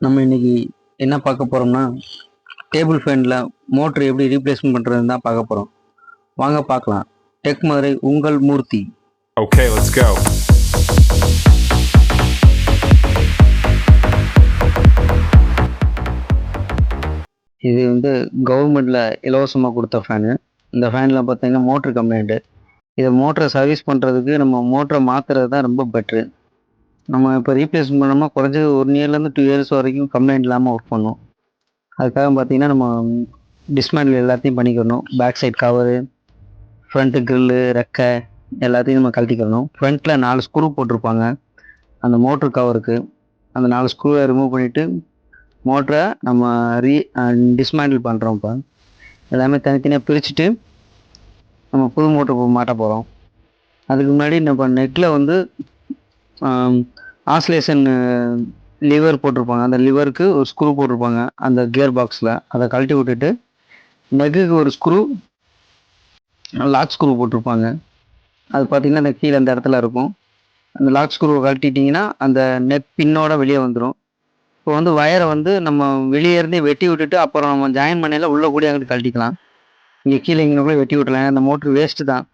நம்ம இன்னைக்கு என்ன பார்க்க போறோம்னா டேபிள் ஃபேனில் மோட்டர் எப்படி ரீப்ளேஸ்மெண்ட் பண்ணுறதுன்னு தான் பார்க்க போகிறோம் வாங்க பார்க்கலாம். டெக் மதுரை உங்கள் மூர்த்தி. Okay, let's go. இது வந்து கவர்மெண்ட்டில் இலவசமாக கொடுத்த ஃபேனு இந்த ஃபேனில் பார்த்தீங்கன்னா மோட்ரு கம்ப்ளைண்ட்டு இதை மோட்டரை சர்வீஸ் பண்ணுறதுக்கு நம்ம மோட்டரை மாற்றுறது தான் ரொம்ப பெட்ரு நம்ம இப்போ ரீப்ளேஸ்மெண்ட் பண்ணோம்னா குறைஞ்சது ஒன் இயர்லேருந்து டூ இயர்ஸ் வரைக்கும் கம்ப்ளைண்ட் இல்லாமல் ஒர்க் பண்ணும் அதுக்காக பார்த்தீங்கன்னா நம்ம டிஸ்மேண்டில் எல்லாத்தையும் பண்ணிக்கணும். Back side cover front grill ரெக்கை எல்லாத்தையும் நம்ம கழட்டிக்கணும். ஃப்ரண்ட்டில் நாலு ஸ்க்ரூ போட்டிருப்பாங்க. அந்த மோட்ரு கவருக்கு அந்த நாலு ஸ்க்ரூவை ரிமூவ் பண்ணிவிட்டு மோட்டரை நம்ம ரீ டிஸ்மேண்டில் பண்ணுறோம் இப்போ. எல்லாமே தனித்தனியாக பிரிச்சுட்டு நம்ம புது மோட்டர் மாட்ட போகிறோம் அதுக்கு முன்னாடி நம்ம நெட்டில் வந்து ஆஸ்லேஷன் லிவர் போட்டிருப்பாங்க. அந்த லிவருக்கு ஒரு ஸ்க்ரூ போட்டிருப்பாங்க. அந்த கியர் பாக்ஸில் அதை கழட்டி விட்டுட்டு நெக்குக்கு ஒரு ஸ்க்ரூ லாக் ஸ்க்ரூ போட்டிருப்பாங்க. அது பார்த்தீங்கன்னா அந்த கீழே அந்த இடத்துல இருக்கும். அந்த லாக் ஸ்க்ரூவை கழட்டிட்டிங்கன்னா அந்த நெக் பின்னோட வெளியே வந்துடும் இப்போ வந்து வயரை வந்து நம்ம வெளியே இருந்தே வெட்டி விட்டுட்டு அப்புறம் நம்ம ஜாயின் பண்ணையில் உள்ளே கூட அங்கிட்டு கழட்டிக்கலாம். இங்கே கீழே இங்கே கூட வெட்டி விட்டலாம் அந்த மோட்ரு வேஸ்ட்டு தான்.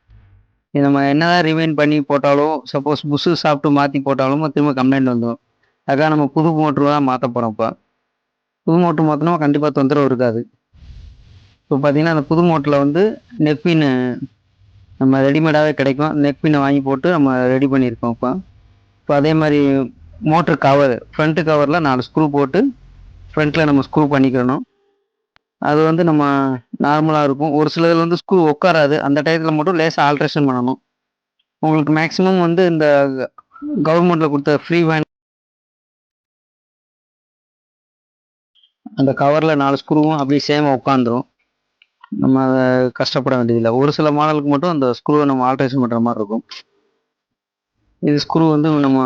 நம்ம என்னதான் ரிமைன் பண்ணி போட்டாலும் சப்போஸ் புஷு சாப்பிட்டு மாற்றி போட்டாலும் திரும்ப கம்ப்ளைண்ட் வந்துடும் அதுக்காக நம்ம புது மோட்ரு தான் மாற்ற போகிறோம் இப்போ. புது மோட்ரு மாற்றினா கண்டிப்பாக தொந்தரவு இருக்காது. இப்போ பார்த்தீங்கன்னா அந்த புது மோட்டரில் வந்து நெக்பின் நம்ம ரெடிமேடாகவே கிடைக்கும். நெக்பினை வாங்கி போட்டு நம்ம ரெடி பண்ணியிருக்கோம் இப்போ. இப்போ அதே மாதிரி மோட்ரு கவர் ஃப்ரண்ட்டு கவரில் நாலு ஸ்க்ரூ போட்டு ஃப்ரண்ட்டில் நம்ம ஸ்க்ரூ பண்ணிக்கிறணும். அது வந்து நம்ம நார்மலாக இருக்கும். ஒரு சிலதில் வந்து ஸ்க்ரூ உட்காராது அந்த டயத்தில் மட்டும் லேசாக ஆல்ட்ரேஷன் பண்ணணும். உங்களுக்கு மேக்ஸிமம் வந்து இந்த கவர்மெண்ட்டில் கொடுத்த ஃப்ரீ வேன் அந்த கவரில் நாலு ஸ்க்ரூவும் அப்படியே சேமாக உட்காந்துரும் நம்ம அதை கஷ்டப்பட வேண்டியதில்லை. ஒரு சில மாடலுக்கு மட்டும் அந்த ஸ்க்ரூவை நம்ம ஆல்ட்ரேஷன் பண்ணுற மாதிரி இருக்கும். இது ஸ்க்ரூ வந்து நம்ம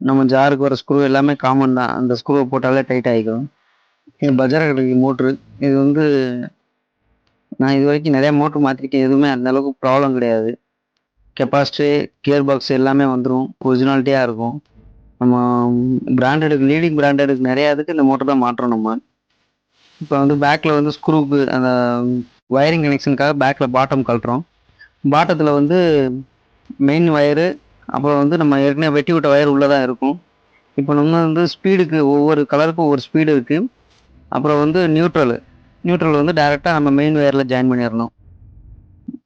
நம்ம ஜாருக்கு வர ஸ்க்ரூ எல்லாமே காமன் தான். அந்த ஸ்க்ரூவை போட்டாலே டைட் ஆகிக்கும் இது பஜார் கடைக்கு மோட்ரு. இது வந்து நான் இது வரைக்கும் நிறையா மோட்ரு மாற்றிருக்கேன் எதுவுமே அந்தளவுக்கு ப்ராப்ளம் கிடையாது. கெப்பாசிட்டி கியர் பாக்ஸ் எல்லாமே வந்துடும் ஒரிஜினாலிட்டியாக இருக்கும். நம்ம பிராண்டடுக்கு லீடிங் பிராண்டடுக்கு நிறையா இதுக்கு இந்த மோட்டர் தான் மாட்டுறோம் நம்ம. இப்போ வந்து பேக்கில் வந்து ஸ்க்ரூக்கு அந்த வயரிங் கனெக்ஷனுக்காக பேக்கில் பாட்டம் கழட்டுறோம். பாட்டத்தில் வந்து மெயின் ஒயரு அப்புறம் வந்து நம்ம ஏற்கனவே வெட்டி விட்ட ஒயர் உள்ளே தான் இருக்கும். இப்போ நம்ம வந்து ஸ்பீடுக்கு ஒவ்வொரு கலருக்கும் ஒவ்வொரு ஸ்பீடு இருக்குது அப்புறம் வந்து நியூட்ரல் நியூட்ரல் வந்து டேரெக்டாக நம்ம மெயின் வயரில் ஜாயின் பண்ணிடணும்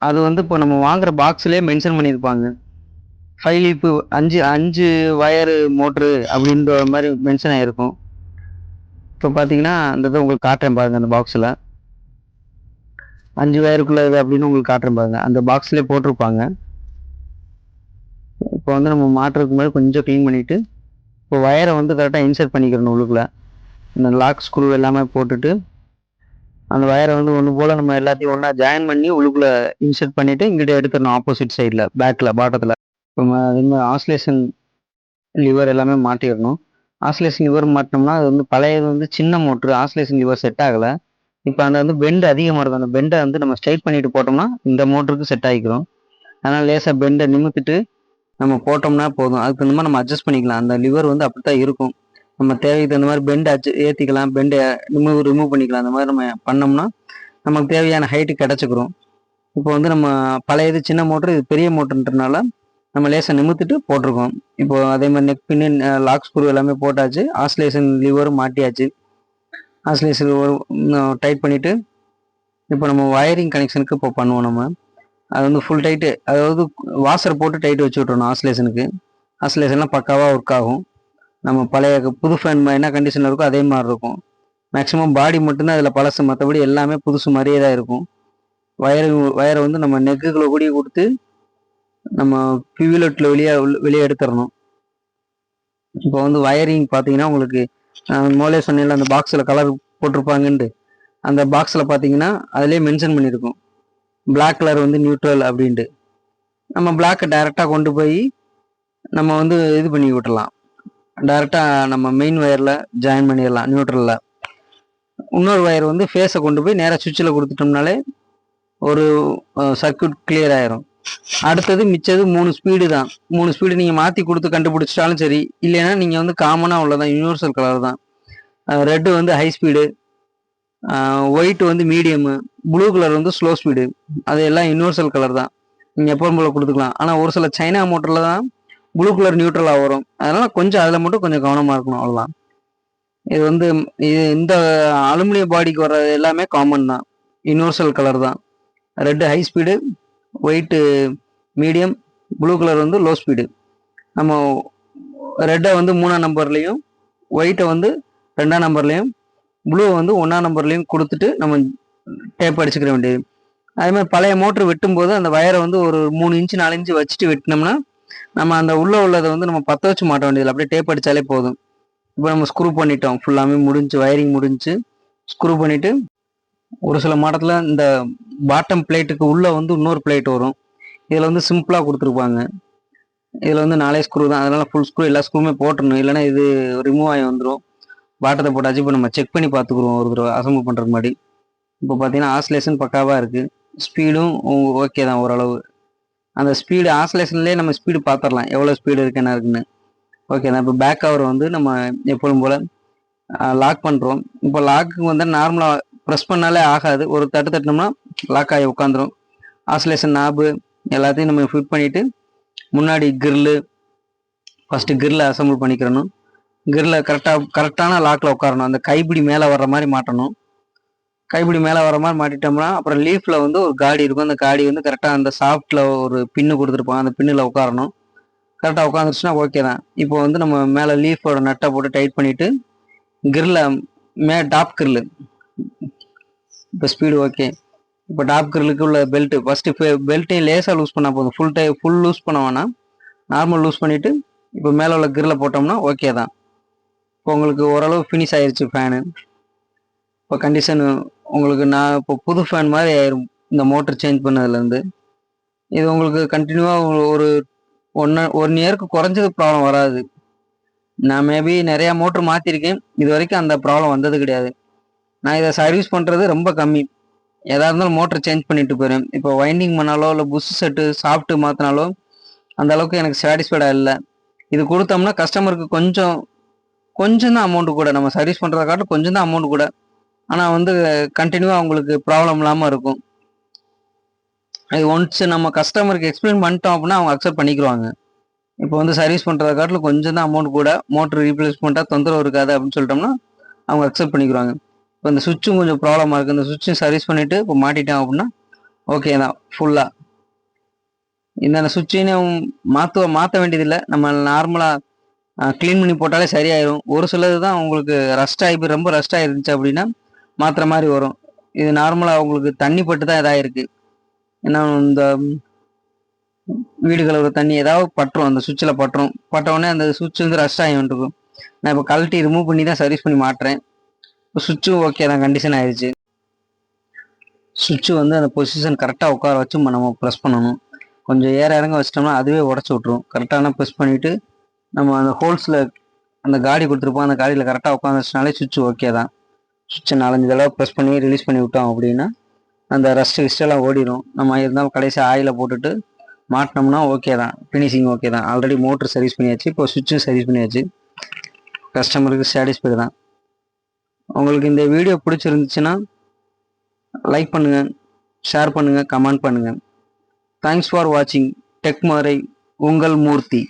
அது வந்து இப்போ நம்ம வாங்குற பாக்ஸ்லேயே மென்ஷன் பண்ணியிருப்பாங்க ஃபைவ் இப்போ அஞ்சு அஞ்சு வயரு மோட்ரு அப்படின்ற மாதிரி மென்ஷன் ஆகிருக்கும் இப்போ பார்த்தீங்கன்னா அந்த இதை உங்களுக்கு காட்டுறேன் பாருங்கள் அந்த பாக்ஸில் அஞ்சு வயருக்குள்ள இது அப்படின்னு உங்களுக்கு காட்டுறேன் பாருங்கள் அந்த பாக்ஸ்லேயே போட்டிருப்பாங்க. இப்போ வந்து நம்ம மாட்டுறதுக்கு முன்னாடி கொஞ்சம் க்ளீன் பண்ணிவிட்டு இப்போ வயரை வந்து கரெக்டாக இன்சர்ட் பண்ணிக்கிறணும் உள்ளுக்குள்ளே. இந்த லாக் ஸ்க்ரூ எல்லாமே போட்டுட்டு அந்த வயரை வந்து ஒன்று போல் நம்ம எல்லாத்தையும் ஒன்றா ஜாயின் பண்ணி உள்ளுக்குள்ளே இன்சர்ட் பண்ணிவிட்டு இங்கிட்ட எடுத்துடணும் ஆப்போசிட் சைடில் பேக்கில் பாட்டத்தில் இப்போ ம- மாதிரி ஆஸ்லேஷன் லிவர் எல்லாமே மாட்டிடணும். ஆஸ்லேஷன் லிவர் மாட்டினோம்னா அது வந்து பழையது வந்து சின்ன மோட்ரு ஆஸ்லேஷன் லிவர் செட் ஆகலை. இப்போ அந்த வந்து பெண்டு அதிகமாக இருக்கும் அந்த பெண்டை வந்து நம்ம ஸ்ட்ரைட் பண்ணிட்டு போட்டோம்னா இந்த மோட்டருக்கு செட் ஆகிக்கிறோம் அதனால் லேசாக பெண்டை நிமித்திட்டு நம்ம போட்டோம்னா போதும். அதுக்கு தகுந்த மாதிரி நம்ம அட்ஜஸ்ட் பண்ணிக்கலாம். அந்த லிவர் வந்து அப்படி தான் இருக்கும். நம்ம தேவைக்கு தகுந்த மாதிரி பெண்டை அச்சு ஏற்றிக்கலாம் பெண்டை ரிமூவ் ரிமூவ் பண்ணிக்கலாம். அந்த மாதிரி நம்ம பண்ணோம்னா நமக்கு தேவையான ஹைட்டு கிடச்சிக்கிறோம் இப்போ வந்து நம்ம பழைய இது சின்ன மோட்ரு இது பெரிய மோட்டருன்றனால நம்ம லேசை நிமித்துட்டு போட்டிருக்கோம். இப்போ அதே மாதிரி நெக் பின்னு லாக் ஸ்க்ரூ எல்லாமே போட்டாச்சு. ஆஸ்லேஷன் லிவரும் மாட்டியாச்சு. ஆஸ்லேஷன் லிவர் டைட் பண்ணிவிட்டு இப்போ நம்ம வயரிங் கனெக்ஷனுக்கு இப்போ பண்ணுவோம் நம்ம. அது வந்து ஃபுல் டைட்டு அதாவது வாசர் போட்டு டைட் வச்சு விட்றணும் ஆஸ்லேஷனுக்கு ஆஸ்லேஷன்லாம் பக்காவாக ஒர்க் ஆகும். நம்ம பழைய புது ஃபேன் என்ன கண்டிஷனில் இருக்கோ அதே மாதிரி இருக்கும். மேக்ஸிமம் பாடி மட்டும்தான் அதில் பழசு. மற்றபடி எல்லாமே புதுசு மாதிரியே தான் இருக்கும். வயரு வயரை வந்து நம்ம நெக்குகளை கூடி கொடுத்து நம்ம பிவிலெட்டில் வெளியே வெளியே எடுத்துடணும். இப்போ வந்து வயரிங் பார்த்தீங்கன்னா உங்களுக்கு மோலே சொன்னேன்ல அந்த பாக்ஸில் கலர் போட்டிருப்பாங்கன்ட்டு. அந்த பாக்ஸில் பார்த்தீங்கன்னா அதிலே மென்ஷன் பண்ணியிருக்கும். பிளாக் கலர் வந்து நியூட்ரல் அப்படின்ட்டு. நம்ம பிளாக்கை டைரெக்டாக கொண்டு போய் நம்ம வந்து இது பண்ணி விட்டுலாம் டைரெக்டாக நம்ம மெயின் ஒயரில் ஜாயின் பண்ணிடலாம் நியூட்ரலில் இன்னொரு ஒயர் வந்து ஃபேஸை கொண்டு போய் நேராக சுவிட்சில் கொடுத்துட்டோம்னாலே ஒரு சர்க்கியூட் கிளியர் ஆயிரும். அடுத்தது மிச்சது மூணு ஸ்பீடு தான். மூணு ஸ்பீடு நீங்கள் மாற்றி கொடுத்து கண்டுபிடிச்சிட்டாலும் சரி இல்லைன்னா நீங்கள் வந்து காமனாக உள்ளதான் யூனிவர்சல் கலர் தான். ரெட்டு வந்து ஹை ஸ்பீடு ஒயிட் வந்து மீடியமு ப்ளூ கலர் வந்து ஸ்லோ ஸ்பீடு அது எல்லாம் யூனிவர்சல் கலர் தான். நீங்கள் எப்போ போல கொடுத்துக்கலாம். ஆனால் ஒரு சில சைனா மோட்டரில் தான் ப்ளூ கலர் நியூட்ரலாக வரும். அதனால கொஞ்சம் அதில் மட்டும் கொஞ்சம் கவனமாக இருக்கணும் அவ்வளோதான் இது வந்து இது இந்த அலுமினியம் பாடிக்கு வர்றது எல்லாமே காமன் தான். யூனிவர்சல் கலர் தான். Red high speed white medium blue colour வந்து லோ ஸ்பீடு நம்ம ரெட்டை வந்து மூணாம் நம்பர்லேயும் ஒயிட்டை வந்து ரெண்டாம் நம்பர்லேயும் ப்ளூ வந்து ஒன்றாம் நம்பர்லேயும் கொடுத்துட்டு நம்ம டேப் அடிச்சுக்கிற வேண்டியது. அதே மாதிரி பழைய மோட்ரு வெட்டும்போது அந்த வயரை வந்து ஒரு மூணு இன்ச்சு நாலு இன்ச்சு வச்சுட்டு வெட்டினோம்னா நம்ம அந்த உள்ளே உள்ளதை வந்து நம்ம பற்ற வச்சு மாட்ட வேண்டியதில்லை. அப்படியே டேப் அடித்தாலே போதும். இப்போ நம்ம ஸ்க்ரூ பண்ணிட்டோம். ஃபுல்லாமே முடிஞ்சு வயரிங் முடிஞ்சு ஸ்க்ரூ பண்ணிவிட்டு ஒரு சில மாடத்தில் இந்த பாட்டம் பிளேட்டுக்கு உள்ளே வந்து இன்னொரு பிளேட் வரும். இதில் வந்து சிம்பிளாக கொடுத்துருப்பாங்க. இதில் வந்து நாலே ஸ்க்ரூ தான். அதனால் ஃபுல் ஸ்க்ரூ எல்லா ஸ்க்ரூமே போட்டுடணும். இல்லைன்னா இது ரிமூவ் ஆகி வந்துடும் பாட்டத்தை போட்டாச்சு இப்போ நம்ம செக் பண்ணி பார்த்துக்குருவோம். ஒரு தடவை அசம்பிள் பண்ணுறதுக்கு முன்னாடி. இப்போ பார்த்தீங்கன்னா ஆஸ்லேஷன் பக்காவாக இருக்குது ஸ்பீடும் ஓகே தான் ஓரளவு. அந்த ஸ்பீடு ஆசலேஷன்லேயே நம்ம ஸ்பீடு பார்த்துடலாம். எவ்வளோ ஸ்பீடு இருக்கு என்ன இருக்குன்னு. ஓகே இப்போ பேக் கவர் வந்து நம்ம எப்பொழுதும் போல் லாக் பண்ணுறோம் இப்போ லாக்கு வந்து நார்மலாக ப்ரெஸ் பண்ணாலே ஆகாது. ஒரு தட்டு தட்டினோம்னா லாக் ஆகி உட்காந்துரும். ஆசலேஷன் நாபு எல்லாத்தையும் நம்ம ஃபிட் பண்ணிவிட்டு முன்னாடி கிரில்லு ஃபஸ்ட்டு கிரில்லை அசம்பிள் பண்ணிக்கிறணும். கிரில்லை கரெக்டாக கரெக்டான லாக்கில் உட்காரணும். அந்த கைப்பிடி மேலே வர்ற மாதிரி மாட்டணும். கைப்பிடி மேலே வர மாதிரி மாட்டிட்டோம்னா அப்புறம் லீஃப்ல வந்து ஒரு காடி இருக்கும். அந்த காடி வந்து கரெக்டாக அந்த சாஃப்ட்ல ஒரு பின்னு கொடுத்துருப்பாங்க. அந்த பின்னில் உட்காரணும். கரெக்டாக உட்காந்துருச்சுன்னா ஓகே தான். இப்போ வந்து நம்ம மேலே லீஃபோட நட்டை போட்டு டைட் பண்ணிட்டு கிரில்ல மே டாப் கிரில்லு இப்போ ஸ்பீடு ஓகே இப்போ டாப் கிரில்லுக்கு உள்ள பெல்ட்டு ஃபஸ்ட்டு பெல்ட்டையும் லேசாக லூஸ் பண்ணால் போதும். ஃபுல் டை ஃபுல் லூஸ் பண்ண வேணாம். நார்மல் லூஸ் பண்ணிவிட்டு இப்போ மேலே உள்ள கிரில்ல போட்டோம்னா ஓகே தான். இப்போ உங்களுக்கு ஓரளவு ஃபினிஷ் ஆயிடுச்சு ஃபேனு இப்போ கண்டிஷன் உங்களுக்கு நான் இப்போ புது ஃபேன் மாதிரி ஆயிரும். இந்த மோட்டர் சேஞ்ச் பண்ணதுலேருந்து. இது உங்களுக்கு கண்டினியூவாக ஒரு ஒன் ஒன் இயருக்கு குறைஞ்சது ப்ராப்ளம் வராது. நான் மேபி நிறையா மோட்ரு மாற்றிருக்கேன் இது வரைக்கும் அந்த ப்ராப்ளம் வந்தது கிடையாது. நான் இதை சர்வீஸ் பண்ணுறது ரொம்ப கம்மி. எதாக இருந்தாலும் மோட்டர் சேஞ்ச் பண்ணிட்டு போயிடுவேன் இப்போ வைண்டிங் பண்ணாலோ இல்லை புஷ் செட்டு சாஃப்ட்டு மாற்றினாலோ அந்த அளவுக்கு எனக்கு சாட்டிஸ்ஃபைடாக இல்லை. இது கொடுத்தோம்னா கஸ்டமருக்கு கொஞ்சம் கொஞ்சம் தான் அமௌண்ட்டு கூட. நம்ம சர்வீஸ் பண்ணுறதை காட்டும் கொஞ்சம் தான் அமௌண்ட் கூட. ஆனால் வந்து கண்டினியூவாக அவங்களுக்கு ப்ராப்ளம் இல்லாமல் இருக்கும். அது ஒன்ஸ் நம்ம கஸ்டமருக்கு எக்ஸ்பிளைன் பண்ணிட்டோம் அப்படின்னா அவங்க அக்செப்ட் பண்ணிக்கிறாங்க இப்போ வந்து சர்வீஸ் பண்ணுறத காட்டிலும் கொஞ்சம் தான் அமௌண்ட் கூட மோட்டர் ரீப்ளேஸ்மெண்ட்டாக தொந்தரவு இருக்காது அப்படின்னு சொல்லிட்டோம்னா அவங்க அக்செப்ட் பண்ணிக்கிறாங்க இப்போ இந்த சுவிட்சும் கொஞ்சம் ப்ராப்ளமாக இருக்குது இந்த சுவிட்சும் சர்வீஸ் பண்ணிவிட்டு இப்போ மாட்டிட்டோம் அப்படின்னா ஓகே தான் ஃபுல்லாக இந்த சுவிட்சையும் மாற்ற மாற்ற வேண்டியதில்லை. நம்ம நார்மலாக க்ளீன் பண்ணி போட்டாலே சரியாயிரும். ஒரு சிலது தான் உங்களுக்கு ரஸ்ட் ஆகி ரொம்ப ரஸ்ட் ஆகிருந்துச்சு அப்படின்னா மாத்திர மாதிரி வரும். இது நார்மலாக அவங்களுக்கு தண்ணி பட்டு தான் இதாகிருக்கு ஏன்னா இந்த வீடு கழுவுற தண்ணி ஏதாவது பட்டுரும். அந்த சுவிட்சில் பட்டுரும். பட்ட உடனே அந்த சுவிட்ச் வந்து ரஷ் ஆகி வந்துருக்கும். நான் இப்போ கழட்டி ரிமூவ் பண்ணி தான் சர்வீஸ் பண்ணி மாட்டுறேன் இப்போ சுவிட்சும் ஓகே தான். கண்டிஷன் ஆயிடுச்சு சுவிட்சு வந்து அந்த பொசிஷன் கரெக்டாக உட்கார வச்சு நம்ம ப்ரெஸ் பண்ணணும். கொஞ்சம் ஏற இறங்க வச்சிட்டோம்னா அதுவே உடச்சி விட்ரும் கரெக்டான ப்ரெஸ் பண்ணிவிட்டு நம்ம அந்த ஹோல்ஸில் அந்த காடி கொடுத்துருப்போம். அந்த காடியில் கரெக்டாக உட்காந்துச்சுனாலே சுவிட்ச் ஓகே தான். சுவிட்சை நாலஞ்சு தடவை ப்ரெஸ் பண்ணி ரிலீஸ் பண்ணி விட்டோம் அப்படின்னா அந்த ரஸ்ட் கிஸ்டெல்லாம் ஓடிடும் நம்ம இருந்தாலும் கடைசி ஆயில போட்டுட்டு மாட்டினோம்னா ஓகே தான். ஃபினிஷிங் ஓகே தான். ஆல்ரெடி மோட்ரு சர்வீஸ் பண்ணியாச்சு. இப்போ சுவிட்சும் சர்வீஸ் பண்ணியாச்சு. கஸ்டமருக்கு சாட்டிஸ்ஃபைடு தான். உங்களுக்கு இந்த வீடியோ பிடிச்சிருந்துச்சுன்னா லைக் பண்ணுங்கள் ஷேர் பண்ணுங்கள் கமெண்ட் பண்ணுங்கள் தேங்க்ஸ் ஃபார் வாட்சிங் டெக் மாரை உங்கள் மூர்த்தி.